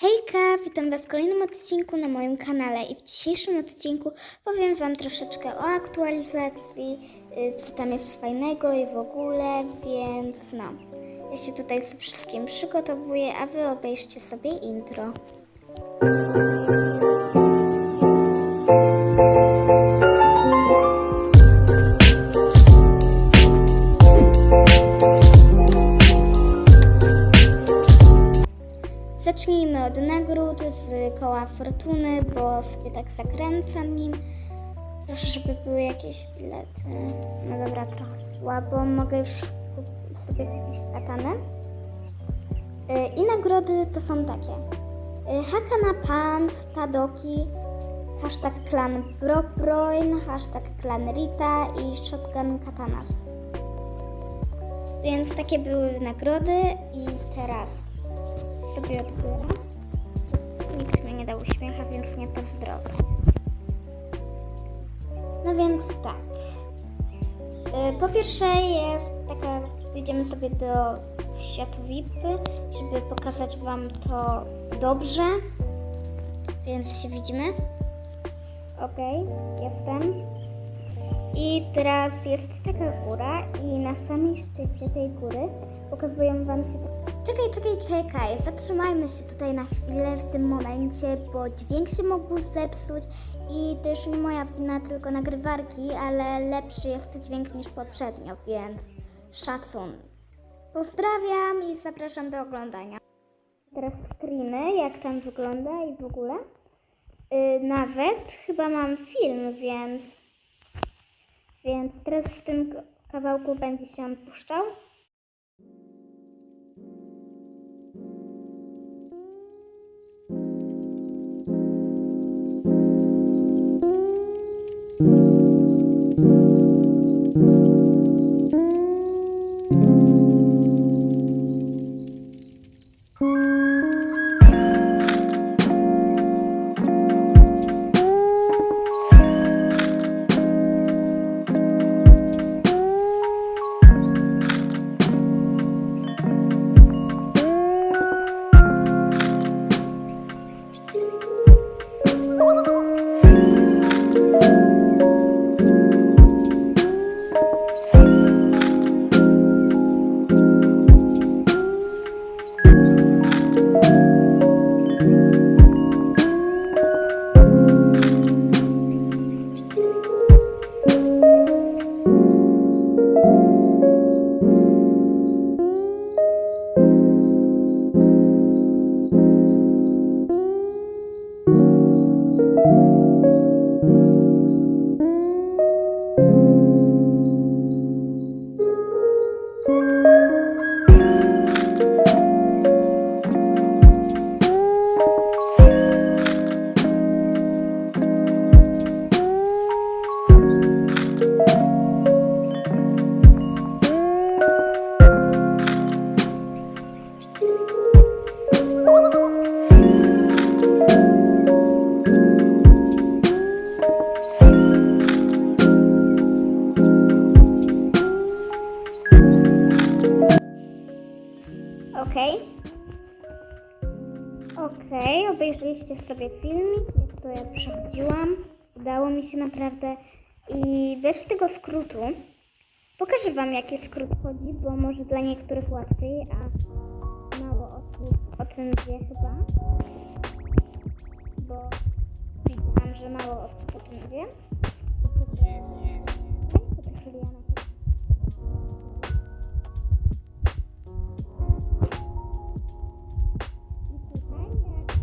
Hejka, witam Was w kolejnym odcinku na moim kanale i w dzisiejszym odcinku powiem Wam troszeczkę o aktualizacji, y, co tam jest fajnego i w ogóle, więc no. Ja się tutaj z wszystkim przygotowuję, a Wy obejrzcie sobie intro. Od nagród z koła fortuny, bo sobie tak zakręcam nim. Proszę, żeby były jakieś bilety. No dobra, trochę słabo. Mogę już sobie kupić katanę. Y, I nagrody to są takie. Y, Hakana Pan, Tadoki, hashtag klan Brockbroin, hashtag klan Rita i Shotgun Katanas. Więc takie były nagrody i teraz sobie odbiorę. Pozdrowię. No więc tak. Y, Po pierwsze jest taka, pójdziemy sobie do światu VIP, żeby pokazać Wam to dobrze. Więc się widzimy. Okej, jestem. I teraz jest taka góra i na samym szczycie tej góry pokazują Wam się... Czekaj, czekaj, czekaj, zatrzymajmy się tutaj na chwilę w tym momencie, bo dźwięk się mógł zepsuć i to już nie moja wina, tylko nagrywarki, ale lepszy jest dźwięk niż poprzednio, więc szacun. Pozdrawiam i zapraszam do oglądania. Teraz screeny, jak tam wygląda i w ogóle. Yy, nawet chyba mam film, więc... Więc teraz w tym kawałku będzie się puszczał. Obejrzeliście sobie filmik, jak to ja przechodziłam. Udało mi się naprawdę. I bez tego skrótu pokażę Wam, jaki skrót chodzi, bo może dla niektórych łatwiej, a mało osób o tym wie chyba. Bo widziałam, że mało osób o tym wie. Okej, po tych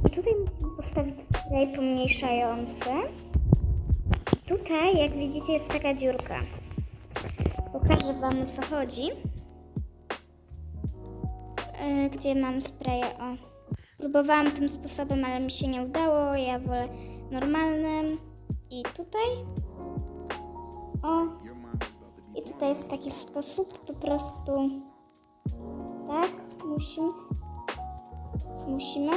I tutaj postawić spray pomniejszający. Tutaj, jak widzicie, jest taka dziurka. Pokażę Wam o co chodzi. Yy, Gdzie mam spraye? O. Próbowałam tym sposobem, ale mi się nie udało. Ja wolę normalnym. I tutaj. O. I tutaj jest taki sposób. Po prostu. Tak, musimy. Musimy.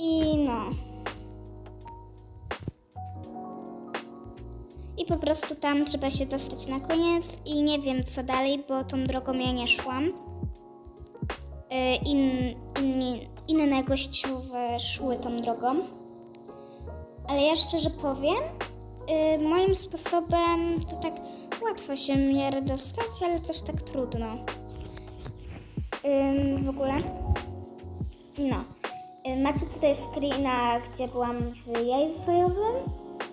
I no. I po prostu tam trzeba się dostać na koniec i nie wiem co dalej, bo tą drogą ja nie szłam. y, in, inni, inne gościowe szły tą drogą. Ale ja szczerze powiem, y, moim sposobem to tak łatwo się miarę dostać, ale też tak trudno. W ogóle. No. Macie tutaj screena, gdzie byłam w jaju sojowym.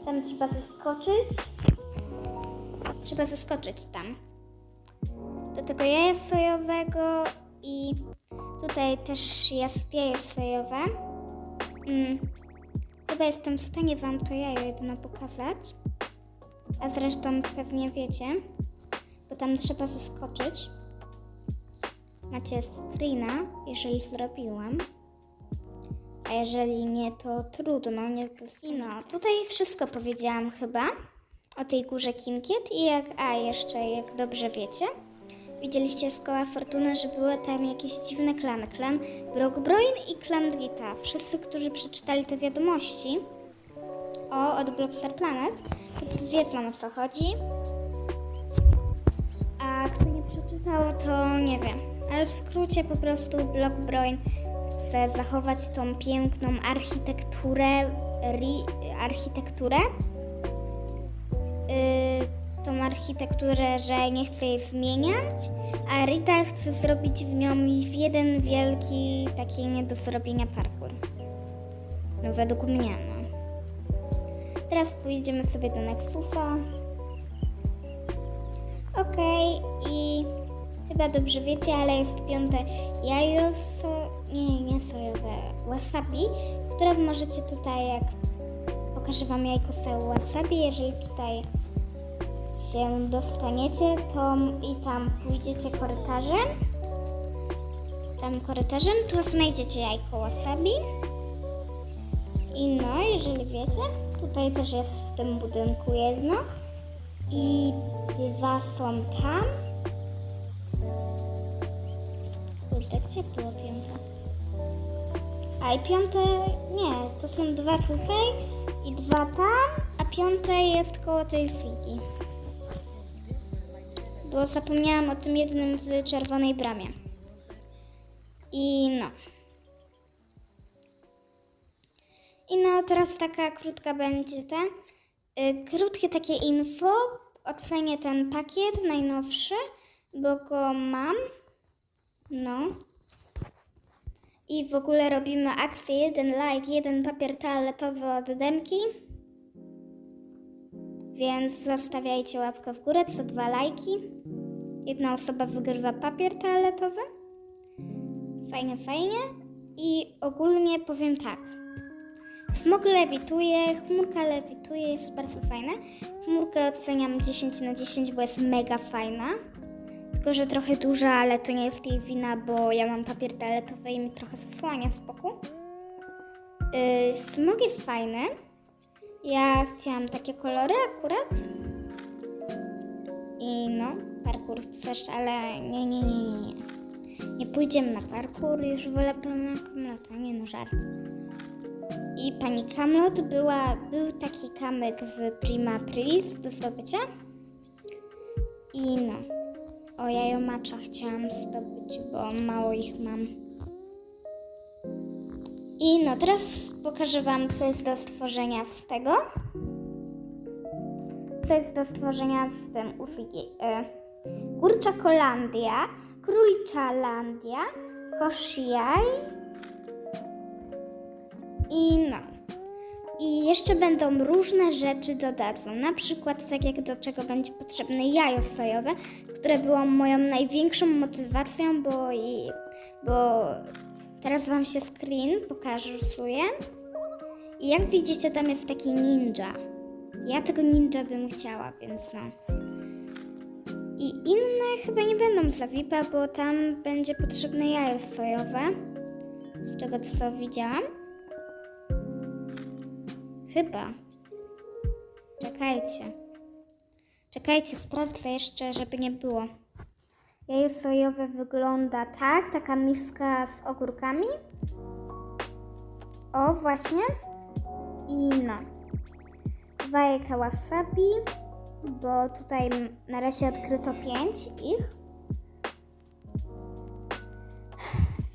Tam trzeba zeskoczyć. Trzeba zeskoczyć tam. Do tego jaja sojowego i tutaj też jest jajo sojowe. Mm. Chyba jestem w stanie Wam to jajo jedno pokazać. A zresztą pewnie wiecie, bo tam trzeba zeskoczyć. Macie screena, jeżeli zrobiłam. A jeżeli nie, to trudno, nie I no, tutaj wszystko powiedziałam chyba o tej górze Kinkiet i jak, a jeszcze jak dobrze wiecie, widzieliście z koła Fortuny, że były tam jakieś dziwne klany. Klan Brockbroin i klan Rita. Wszyscy, którzy przeczytali te wiadomości o od Blockstar Planet, wiedzą o co chodzi. A kto nie przeczytał, to nie wiem. Ale w skrócie po prostu Blockbroin chce zachować tą piękną architekturę, ri, architekturę, yy, tą architekturę, że nie chce jej zmieniać, a Rita chce zrobić w nią jeden wielki taki nie do zrobienia parkour. No według mnie, no. Teraz pójdziemy sobie do Nexusa. Okej, i chyba dobrze wiecie, ale jest piąte jajo, nie, nie sojowe, wasabi, które możecie tutaj, jak pokażę Wam jajko z wasabi, jeżeli tutaj się dostaniecie, to i tam pójdziecie korytarzem, tam korytarzem, to znajdziecie jajko wasabi. I no, jeżeli wiecie, tutaj też jest w tym budynku jedno i dwa są tam. Kurde, gdzie było? A i piąte, nie, to są dwa tutaj i dwa tam, a piąte jest koło tej Ziggy. Bo zapomniałam o tym jednym w czerwonej bramie. I no. I no, teraz taka krótka będzie ta. Y, krótkie takie info. Ocenię ten pakiet najnowszy, bo go mam. No. I w ogóle robimy akcję jeden like, jeden papier toaletowy od Demki. Więc zostawiajcie łapkę w górę, co dwa lajki. Jedna osoba wygrywa papier toaletowy. Fajnie, fajnie. I ogólnie powiem tak. Smog lewituje, chmurka lewituje, jest bardzo fajna. Chmurkę oceniam 10 na 10, bo jest mega fajna. Tylko, że trochę duża, ale to nie jest jej wina, bo ja mam papier toaletowy i mi trochę zasłania z boku. Yy, smog jest fajny. Ja chciałam takie kolory akurat. I no, parkour chcesz, ale nie, nie, nie, nie, nie. Pójdziemy na parkour, już wolę pełna komlota, nie no żart. I pani Kamlot była, był taki kamyk w Prima Aprilis do zdobycia. I no, o jajomacza chciałam zdobyć, bo mało ich mam. I no, teraz pokażę Wam, co jest do stworzenia z tego. Co jest do stworzenia w tym usługi. E, Kurczakolandia, Króliczalandia, Koshiaj i no. I jeszcze będą różne rzeczy dodadzą. Na przykład tak jak do czego będzie potrzebne jajo sojowe, które było moją największą motywacją, bo, i, bo teraz wam się screen pokazuje. I jak widzicie, tam jest taki ninja. Ja tego ninja bym chciała, więc no. I inne chyba nie będą za bo tam będzie potrzebne jajo sojowe. Z czego co widziałam. Chyba. Czekajcie. Czekajcie, sprawdzę jeszcze, żeby nie było. Jajo sojowe wygląda tak, taka miska z ogórkami. O, właśnie. I no. Dwa jajka wasabi, bo tutaj na razie odkryto pięć ich.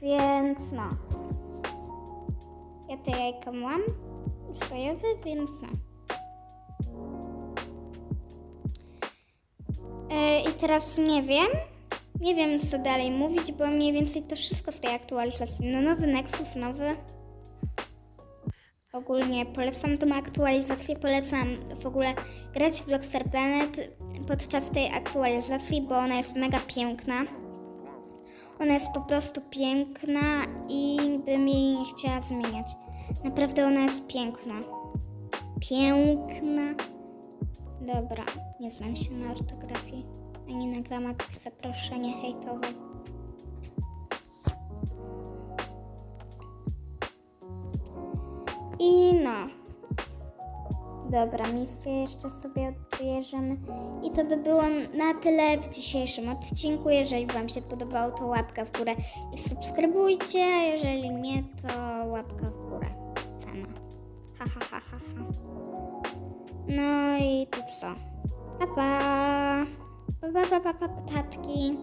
Więc no. Ja te jajka mam sojowe, więc no. E, I teraz nie wiem. Nie wiem, co dalej mówić, bo mniej więcej to wszystko z tej aktualizacji. No, nowy Nexus, nowy. Ogólnie polecam tą aktualizację, polecam w ogóle grać w Blockstar Planet podczas tej aktualizacji, bo ona jest mega piękna. Ona jest po prostu piękna i bym jej nie chciała zmieniać. Naprawdę ona jest piękna. Piękna. Dobra, nie znam się na ortografii ani na gramatyce, proszę nie hejtować. I no. Dobra, misję jeszcze sobie odbierzemy. I to by było na tyle w dzisiejszym odcinku. Jeżeli Wam się podobało, to łapka w górę i subskrybujcie. Jeżeli nie, to łapka w górę. Ha, ha, ha, ha. No i to co? Pa, pa. Pa, pa, pa, pa, pa, patki.